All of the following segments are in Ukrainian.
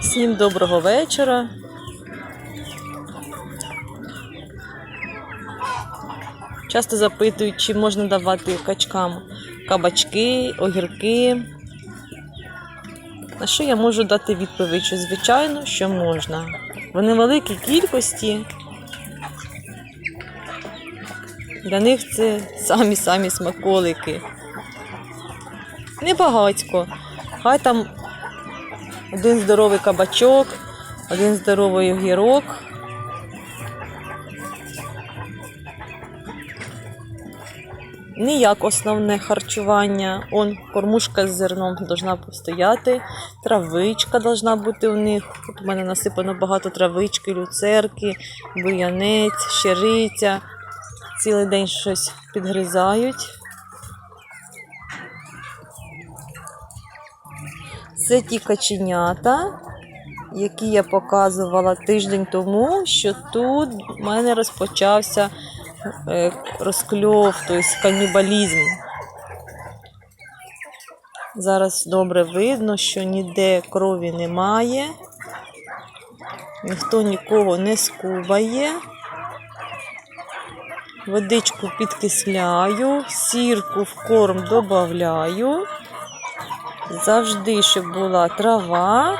Всім доброго вечора. Часто запитують, чи можна давати качкам кабачки, огірки. На що я можу дати відповідь, що звичайно, що можна. В невеликій кількості для них це самі-самі смаколики. Небагацько. Хай там один здоровий кабачок, один здоровий огірок. Не як основне харчування. Он кормушка з зерном должна постояти, травичка должна бути у них. От у мене насипано багато травички, люцерки, буянець, щириця. Цілий день щось підгризають. Це ті каченята, які я показувала тиждень тому, що тут в мене розпочався розкльов, тобто канібалізм. Зараз добре видно, що ніде крові немає, ніхто нікого не скубає. Водичку підкисляю, сірку в корм додаю. Завжди, щоб була трава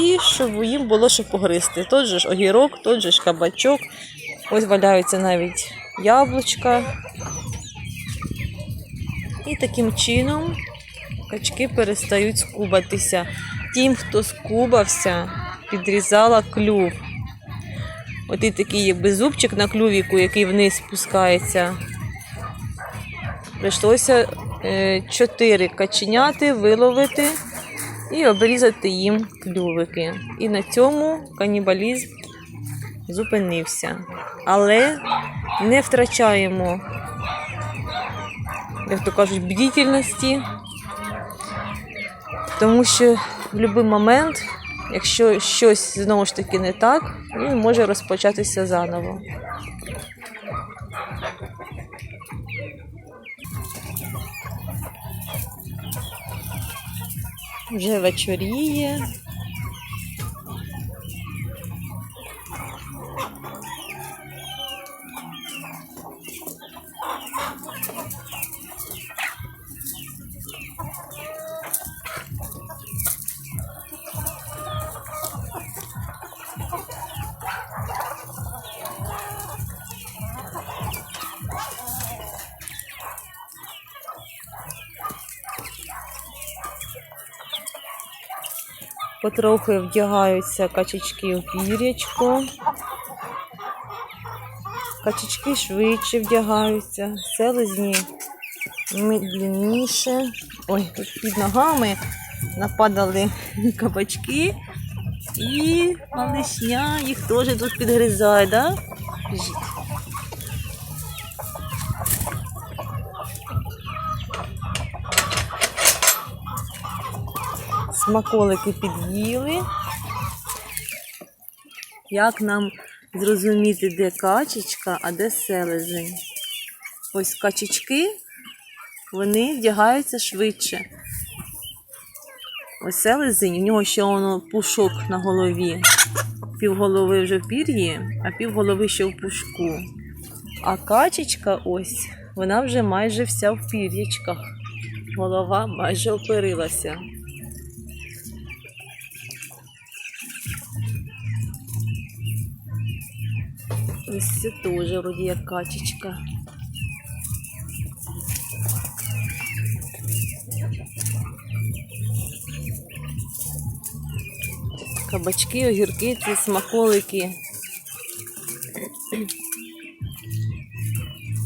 і щоб їм було що погризти. Тот же ж огірок, тот же ж кабачок. Ось валяються навіть яблучка. І таким чином качки перестають скубатися. Тим, хто скубався, підрізала клюв. От і такий якби зубчик на клювіку, який вниз спускається. Прийшлося е, чотири каченяти виловити і обрізати їм клювики. І на цьому канібалізм зупинився. Але не втрачаємо, як то кажуть, бдительності, тому що в будь-який момент, якщо щось знову ж таки не так, він може розпочатися заново. Вже вечоріє. Ha ha ha! Потрохи вдягаються качечки у пір'ячко. Качечки швидше вдягаються, селезні медленніше. Ой, тут під ногами нападали кабачки і малишня їх теж тут підгризає, да? Біжіть. Смаколики під'їли. Як нам зрозуміти, де качечка, а де селезень? Ось качечки, вони вдягаються швидше. Ось селезень, у нього ще воно пушок на голові. Півголови вже в пір'ї, а півголови ще в пушку. А качечка ось, вона вже майже вся в пір'ячках. Голова майже опирилася. Ось це теж вроді як качечка. Кабачки, огірки, це смаколики.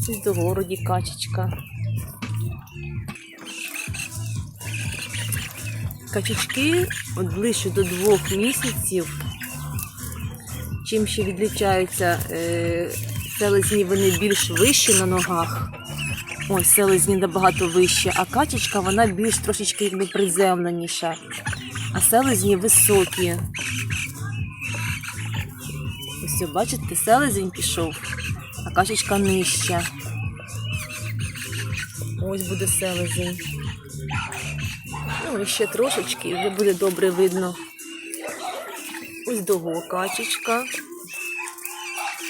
Ось до качечка. Качечки ближче до двох місяців Чим ще відлічаються е, селезні, вони більш вищі на ногах. Ось селезні набагато вищі, а качечка вона більш трошечки якби приземленіша. а селезні високі. Ось бачите, селезень пішов, а качечка нижча. Ось буде селезень. Ну, і ще трошечки, і вже буде добре видно. Ось дого качечка.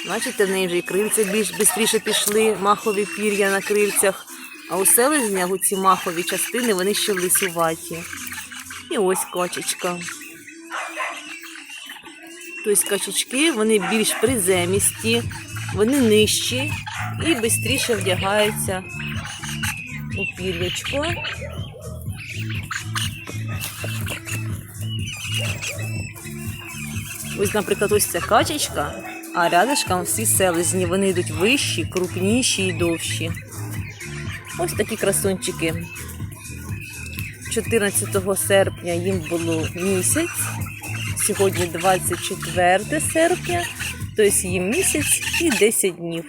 Бачите, в неї вже і крильця більш швидше пішли, махові пір'я на крильцях. А у селезня у ці махові частини вони ще лисуваті. І ось качечка. Тобто качечки вони більш приземісті, вони нижчі і швидше вдягаються у пір'ячко. Ось, наприклад, ось ця качечка, а рядышком всі селезні. Вони йдуть вищі, крупніші і довші. Ось такі красунчики. 14 серпня їм було місяць. Сьогодні 24 серпня, тобто їм місяць і 10 днів.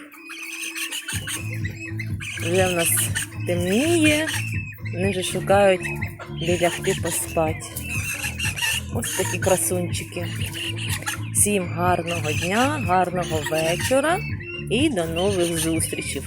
Вже в нас темніє, вони вже шукають де лягти поспати. Ось такі красунчики. Всім гарного дня, гарного вечора і до нових зустрічей.